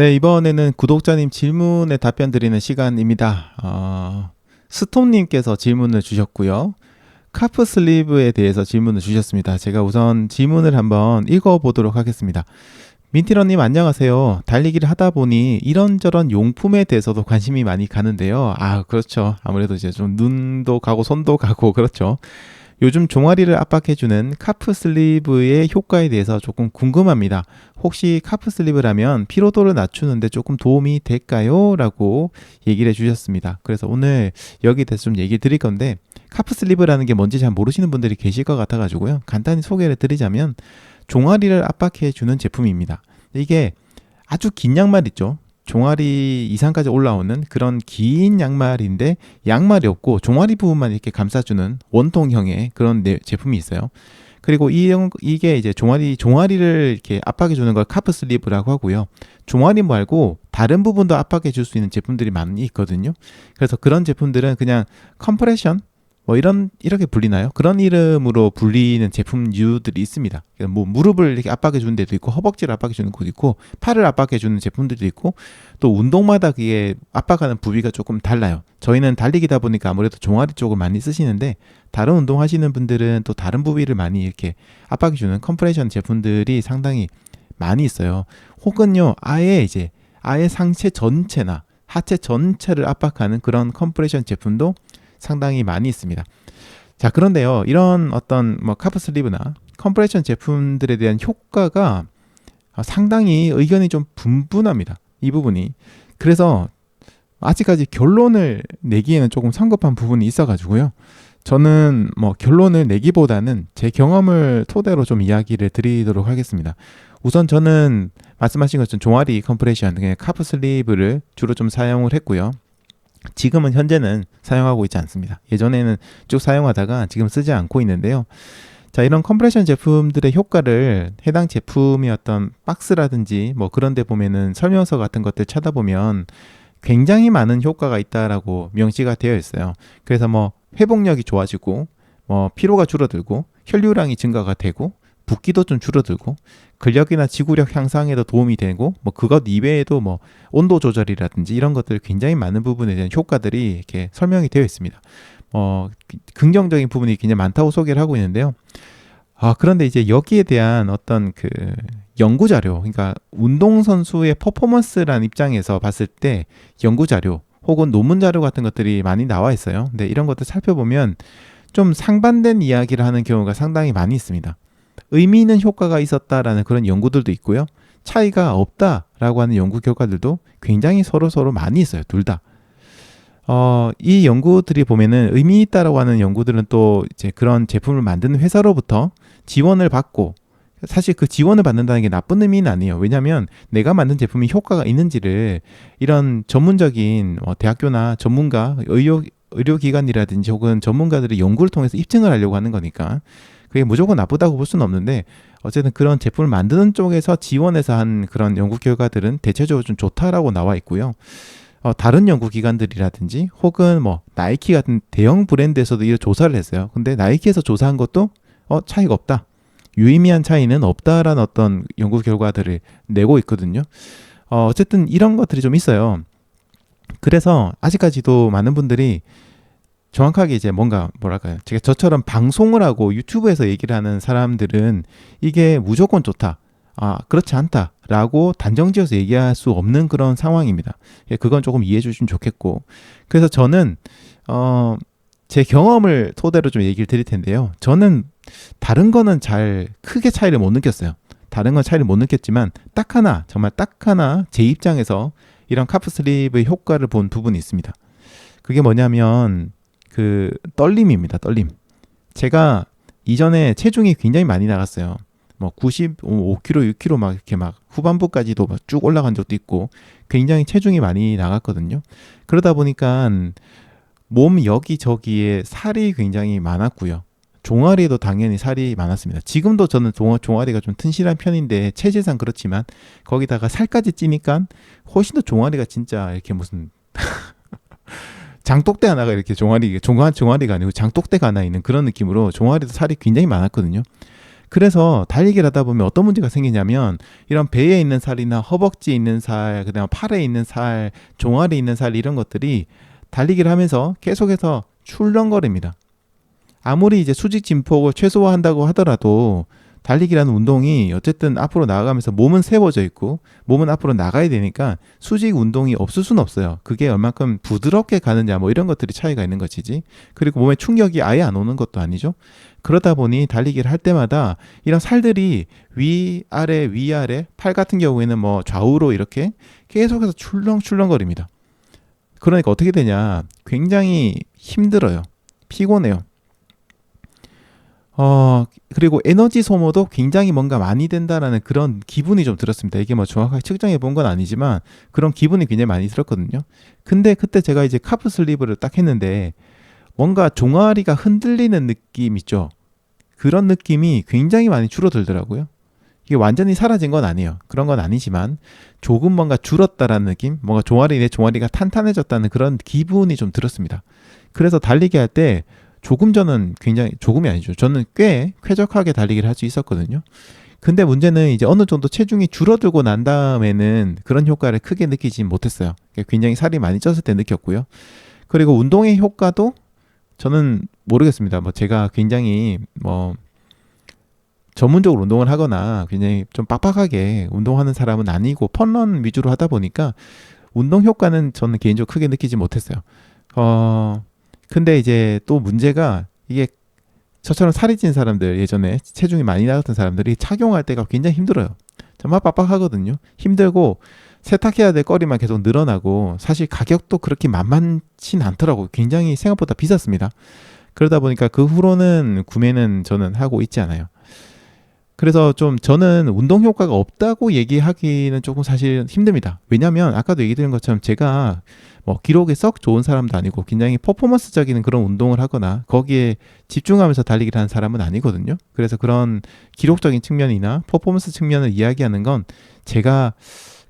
네, 이번에는 구독자님 질문에 답변 드리는 시간입니다. 어, 스톰님께서 질문을 주셨고요. 카프 슬리브에 대해서 질문을 주셨습니다. 제가 우선 질문을 한번 읽어보도록 하겠습니다. 민티러님 안녕하세요. 달리기를 하다 보니 이런저런 용품에 대해서도 관심이 많이 가는데요. 아, 그렇죠. 아무래도 이제 좀 눈도 가고 손도 가고 그렇죠. 요즘 종아리를 압박해주는 카프 슬리브의 효과에 대해서 조금 궁금합니다. 혹시 카프 슬리브라면 피로도를 낮추는데 조금 도움이 될까요? 라고 얘기를 해주셨습니다. 그래서 오늘 여기 대해서 좀 얘기 드릴 건데 카프 슬리브라는 게 뭔지 잘 모르시는 분들이 계실 것 같아가지고요. 간단히 소개를 드리자면 종아리를 압박해 주는 제품입니다. 이게 아주 긴 양말 있죠. 종아리 이상까지 올라오는 그런 긴 양말인데 양말이 없고 종아리 부분만 이렇게 감싸주는 원통형의 그런 제품이 있어요. 그리고 이 이게 이제 종아리 종아리를 이렇게 압박해 주는 걸 카프 슬리브라고 하고요. 종아리 말고 다른 부분도 압박해 줄 수 있는 제품들이 많이 있거든요. 그래서 그런 제품들은 그냥 컴프레션 뭐 이런 이렇게 불리나요? 그런 이름으로 불리는 제품류들이 있습니다. 뭐 무릎을 이렇게 압박해 주는 데도 있고 허벅지를 압박해 주는 곳도 있고 팔을 압박해 주는 제품들도 있고 또 운동마다 그게 압박하는 부위가 조금 달라요. 저희는 달리기다 보니까 아무래도 종아리 쪽을 많이 쓰시는데 다른 운동 하시는 분들은 또 다른 부위를 많이 이렇게 압박해 주는 컴프레션 제품들이 상당히 많이 있어요. 혹은요 아예 이제 아예 상체 전체나 하체 전체를 압박하는 그런 컴프레션 제품도 상당히 많이 있습니다. 자, 그런데요. 이런 어떤 뭐 카프 슬리브나 컴프레션 제품들에 대한 효과가 상당히 의견이 좀 분분합니다. 이 부분이. 그래서 아직까지 결론을 내기에는 조금 성급한 부분이 있어가지고요. 저는 뭐 결론을 내기보다는 제 경험을 토대로 좀 이야기를 드리도록 하겠습니다. 우선 저는 말씀하신 것처럼 종아리 컴프레션, 카프 슬리브를 주로 좀 사용을 했고요. 지금은 현재는 사용하고 있지 않습니다. 예전에는 쭉 사용하다가 지금 쓰지 않고 있는데요. 자, 이런 컴프레션 제품들의 효과를 해당 제품의 어떤 박스라든지 뭐 그런 데 보면은 설명서 같은 것들 찾아보면 굉장히 많은 효과가 있다라고 명시가 되어 있어요. 그래서 뭐 회복력이 좋아지고 뭐 피로가 줄어들고 혈류량이 증가가 되고 붓기도 좀 줄어들고 근력이나 지구력 향상에도 도움이 되고 뭐 그것 이외에도 뭐 온도 조절이라든지 이런 것들 굉장히 많은 부분에 대한 효과들이 이렇게 설명이 되어 있습니다. 어 긍정적인 부분이 굉장히 많다고 소개를 하고 있는데요. 아 그런데 이제 여기에 대한 어떤 그 연구 자료, 그러니까 운동 선수의 퍼포먼스라는 입장에서 봤을 때 연구 자료 혹은 논문 자료 같은 것들이 많이 나와 있어요. 근데 이런 것들 살펴보면 좀 상반된 이야기를 하는 경우가 상당히 많이 있습니다. 의미 있는 효과가 있었다라는 그런 연구들도 있고요. 차이가 없다라고 하는 연구 결과들도 굉장히 서로 서로 많이 있어요. 둘 다. 어, 이 연구들이 보면은 의미 있다라고 하는 연구들은 또 이제 그런 제품을 만드는 회사로부터 지원을 받고 사실 그 지원을 받는다는 게 나쁜 의미는 아니에요. 왜냐하면 내가 만든 제품이 효과가 있는지를 이런 전문적인 뭐 대학교나 전문가, 의료 의료기관이라든지 혹은 전문가들의 연구를 통해서 입증을 하려고 하는 거니까 그게 무조건 나쁘다고 볼 수는 없는데 어쨌든 그런 제품을 만드는 쪽에서 지원해서 한 그런 연구 결과들은 대체적으로 좀 좋다라고 나와 있고요. 어, 다른 연구기관들이라든지 혹은 뭐 나이키 같은 대형 브랜드에서도 이 조사를 했어요. 근데 나이키에서 조사한 것도 어, 차이가 없다. 유의미한 차이는 없다라는 어떤 연구 결과들을 내고 있거든요. 어, 어쨌든 이런 것들이 좀 있어요. 그래서 아직까지도 많은 분들이 정확하게 이제 뭔가 뭐랄까요. 제가 저처럼 방송을 하고 유튜브에서 얘기를 하는 사람들은 이게 무조건 좋다. 아, 그렇지 않다. 라고 단정 지어서 얘기할 수 없는 그런 상황입니다. 예, 그건 조금 이해해 주시면 좋겠고. 그래서 저는, 어, 제 경험을 토대로 좀 얘기를 드릴 텐데요. 저는 다른 거는 잘 크게 차이를 못 느꼈어요. 다른 건 차이를 못 느꼈지만 딱 하나, 정말 딱 하나 제 입장에서 이런 카프 슬립의 효과를 본 부분이 있습니다. 그게 뭐냐면 그 떨림입니다. 떨림. 제가 이전에 체중이 굉장히 많이 나갔어요. 뭐 95kg, 6kg 막 이렇게 막 후반부까지도 막 쭉 올라간 적도 있고 굉장히 체중이 많이 나갔거든요. 그러다 보니까 몸 여기저기에 살이 굉장히 많았고요. 종아리에도 당연히 살이 많았습니다. 지금도 저는 종아 리가 좀 튼실한 편인데 체질상 그렇지만 거기다가 살까지 찌니까 훨씬 더 종아리가 진짜 이렇게 무슨 장독대 하나가 이렇게 종아리 종아 종아리가 아니고 장독대가 하나 있는 그런 느낌으로 종아리도 살이 굉장히 많았거든요. 그래서 달리기를 하다 보면 어떤 문제가 생기냐면 이런 배에 있는 살이나 허벅지에 있는 살, 그다음 팔에 있는 살, 종아리에 있는 살 이런 것들이 달리기를 하면서 계속해서 출렁거립니다. 아무리 이제 수직 진폭을 최소화한다고 하더라도 달리기라는 운동이 어쨌든 앞으로 나아가면서 몸은 세워져 있고 몸은 앞으로 나가야 되니까 수직 운동이 없을 수는 없어요. 그게 얼만큼 부드럽게 가느냐 뭐 이런 것들이 차이가 있는 것이지. 그리고 몸에 충격이 아예 안 오는 것도 아니죠. 그러다 보니 달리기를 할 때마다 이런 살들이 위 아래 위 아래 팔 같은 경우에는 뭐 좌우로 이렇게 계속해서 출렁출렁거립니다. 그러니까 어떻게 되냐? 굉장히 힘들어요. 피곤해요. 어, 그리고 에너지 소모도 굉장히 뭔가 많이 된다라는 그런 기분이 좀 들었습니다. 이게 뭐 정확하게 측정해 본 건 아니지만 그런 기분이 굉장히 많이 들었거든요. 근데 그때 제가 이제 카프 슬리브를 딱 했는데 뭔가 종아리가 흔들리는 느낌 있죠. 그런 느낌이 굉장히 많이 줄어들더라고요. 이게 완전히 사라진 건 아니에요. 그런 건 아니지만 조금 뭔가 줄었다라는 느낌, 뭔가 종아리 내 종아리가 탄탄해졌다는 그런 기분이 좀 들었습니다. 그래서 달리기 할 때 조금 전은 굉장히 조금이 아니죠. 저는 꽤 쾌적하게 달리기를 할 수 있었거든요. 근데 문제는 이제 어느 정도 체중이 줄어들고 난 다음에는 그런 효과를 크게 느끼지 못했어요. 굉장히 살이 많이 쪘을 때 느꼈고요. 그리고 운동의 효과도 저는 모르겠습니다. 뭐 제가 굉장히 뭐 전문적으로 운동을 하거나 굉장히 좀 빡빡하게 운동하는 사람은 아니고 펀런 위주로 하다 보니까 운동 효과는 저는 개인적으로 크게 느끼지 못했어요. 어, 근데 이제 또 문제가 이게 저처럼 살이 찐 사람들 예전에 체중이 많이 나갔던 사람들이 착용할 때가 굉장히 힘들어요. 정말 빡빡하거든요. 힘들고 세탁해야 될 거리만 계속 늘어나고 사실 가격도 그렇게 만만치 않더라고요. 굉장히 생각보다 비쌌습니다. 그러다 보니까 그 후로는 구매는 저는 하고 있지 않아요. 그래서 좀 저는 운동 효과가 없다고 얘기하기는 조금 사실 힘듭니다. 왜냐하면 아까도 얘기 드린 것처럼 제가 뭐 기록에 썩 좋은 사람도 아니고 굉장히 퍼포먼스적인 그런 운동을 하거나 거기에 집중하면서 달리기를 하는 사람은 아니거든요. 그래서 그런 기록적인 측면이나 퍼포먼스 측면을 이야기하는 건 제가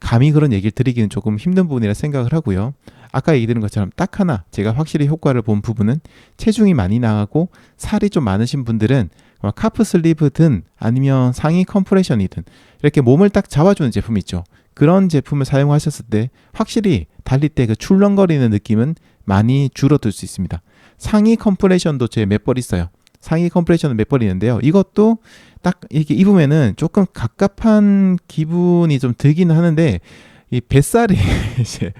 감히 그런 얘기를 드리기는 조금 힘든 부분이라 생각을 하고요. 아까 얘기 드린 것처럼 딱 하나 제가 확실히 효과를 본 부분은 체중이 많이 나가고 살이 좀 많으신 분들은 카프 슬리브든 아니면 상의 컴프레션이든 이렇게 몸을 딱 잡아주는 제품 있죠. 그런 제품을 사용하셨을 때 확실히 달릴 때 그 출렁거리는 느낌은 많이 줄어들 수 있습니다. 상의 컴프레션도 제 몇 벌 있어요. 상의 컴프레션은 몇 벌 있는데요. 이것도 딱 이렇게 입으면은 조금 갑갑한 기분이 좀 들기는 하는데 이 뱃살이 이제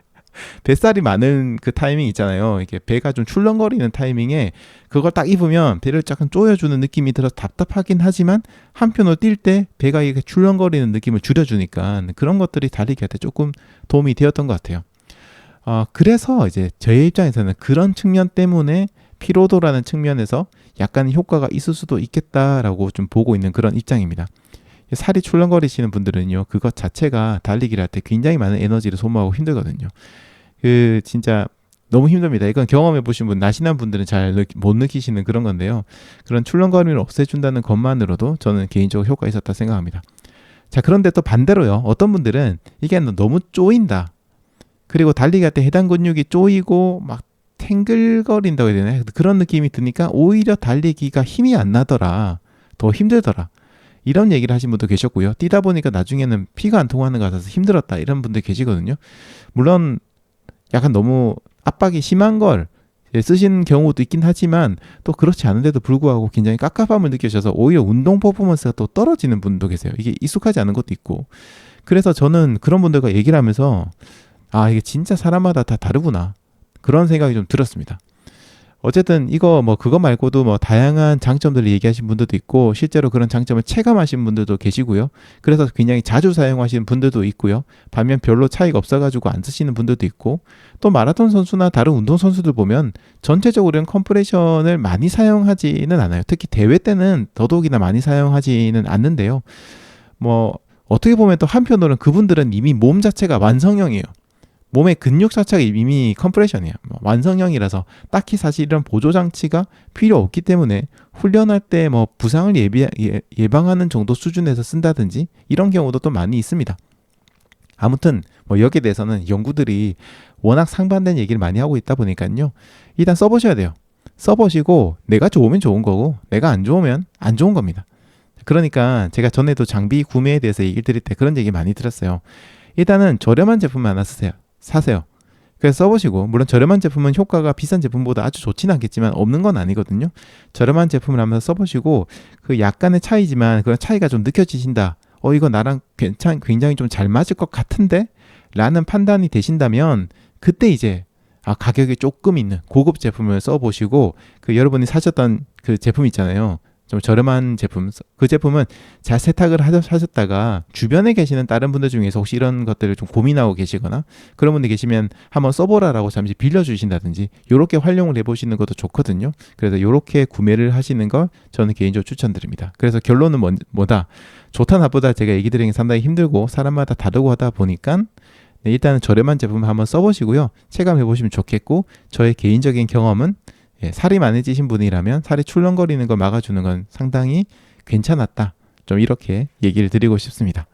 뱃살이 많은 그 타이밍 있잖아요. 이게 배가 좀 출렁거리는 타이밍에 그걸 딱 입으면 배를 약간 조여주는 느낌이 들어서 답답하긴 하지만 한편으로 뛸 때 배가 이렇게 출렁거리는 느낌을 줄여주니까 그런 것들이 달리기 할때 조금 도움이 되었던 것 같아요. 어, 그래서 이제 저의 입장에서는 그런 측면 때문에 피로도라는 측면에서 약간 효과가 있을 수도 있겠다라고 좀 보고 있는 그런 입장입니다. 살이 출렁거리시는 분들은요, 그것 자체가 달리기를 할 때 굉장히 많은 에너지를 소모하고 힘들거든요. 그 진짜 너무 힘듭니다. 이건 경험해 보신 분, 나신한 분들은 잘 못 느끼시는 그런 건데요. 그런 출렁거림을 없애준다는 것만으로도 저는 개인적으로 효과가 있었다 생각합니다. 자, 그런데 또 반대로요. 어떤 분들은 이게 너무 쪼인다. 그리고 달리기 할 때 해당 근육이 쪼이고 막 탱글거린다고 해야 되나? 그런 느낌이 드니까 오히려 달리기가 힘이 안 나더라. 더 힘들더라. 이런 얘기를 하신 분도 계셨고요. 뛰다 보니까 나중에는 피가 안 통하는 것 같아서 힘들었다. 이런 분들 계시거든요. 물론 약간 너무 압박이 심한 걸 쓰신 경우도 있긴 하지만 또 그렇지 않은데도 불구하고 굉장히 깝깝함을 느끼셔서 오히려 운동 퍼포먼스가 또 떨어지는 분도 계세요. 이게 익숙하지 않은 것도 있고. 그래서 저는 그런 분들과 얘기를 하면서 아, 이게 진짜 사람마다 다 다르구나. 그런 생각이 좀 들었습니다. 어쨌든 이거 뭐 그거 말고도 뭐 다양한 장점들을 얘기하신 분들도 있고 실제로 그런 장점을 체감하신 분들도 계시고요. 그래서 굉장히 자주 사용하시는 분들도 있고요. 반면 별로 차이가 없어가지고 안 쓰시는 분들도 있고 또 마라톤 선수나 다른 운동 선수들 보면 전체적으로는 컴프레션을 많이 사용하지는 않아요. 특히 대회 때는 더더욱이나 많이 사용하지는 않는데요. 뭐 어떻게 보면 또 한편으로는 그분들은 이미 몸 자체가 완성형이에요. 몸의 근육 자체가 이미 컴프레션이야. 뭐 완성형이라서 딱히 사실 이런 보조 장치가 필요 없기 때문에 훈련할 때 뭐 부상을 예비, 예, 예방하는 정도 수준에서 쓴다든지 이런 경우도 또 많이 있습니다. 아무튼 뭐 여기에 대해서는 연구들이 워낙 상반된 얘기를 많이 하고 있다 보니까요. 일단 써보셔야 돼요. 써보시고 내가 좋으면 좋은 거고 내가 안 좋으면 안 좋은 겁니다. 그러니까 제가 전에도 장비 구매에 대해서 얘기를 드릴 때 그런 얘기 많이 들었어요. 일단은 저렴한 제품 하나 쓰세요. 사세요. 그래서 써보시고 물론 저렴한 제품은 효과가 비싼 제품보다 아주 좋지는 않겠지만 없는 건 아니거든요. 저렴한 제품을 한번 써보시고 그 약간의 차이지만 그런 차이가 좀 느껴지신다. 어 이거 나랑 괜찮 굉장히 좀 잘 맞을 것 같은데 라는 판단이 되신다면 그때 이제 아 가격이 조금 있는 고급 제품을 써보시고 그 여러분이 사셨던 그 제품 있잖아요. 좀 저렴한 제품 그 제품은 잘 세탁을 하- 하셨다가 주변에 계시는 다른 분들 중에서 혹시 이런 것들을 좀 고민하고 계시거나 그런 분들 계시면 한번 써보라라고 잠시 빌려주신다든지 이렇게 활용을 해보시는 것도 좋거든요. 그래서 이렇게 구매를 하시는 걸 저는 개인적으로 추천드립니다. 그래서 결론은 뭔- 뭐다? 좋다 나쁘다 제가 얘기 드리는 게 상당히 힘들고 사람마다 다르고 하다 보니까 네, 일단은 저렴한 제품을 한번 써보시고요. 체감해 보시면 좋겠고 저의 개인적인 경험은 예, 살이 많이 찌신 분이라면 살이 출렁거리는 걸 막아주는 건 상당히 괜찮았다. 좀 이렇게 얘기를 드리고 싶습니다.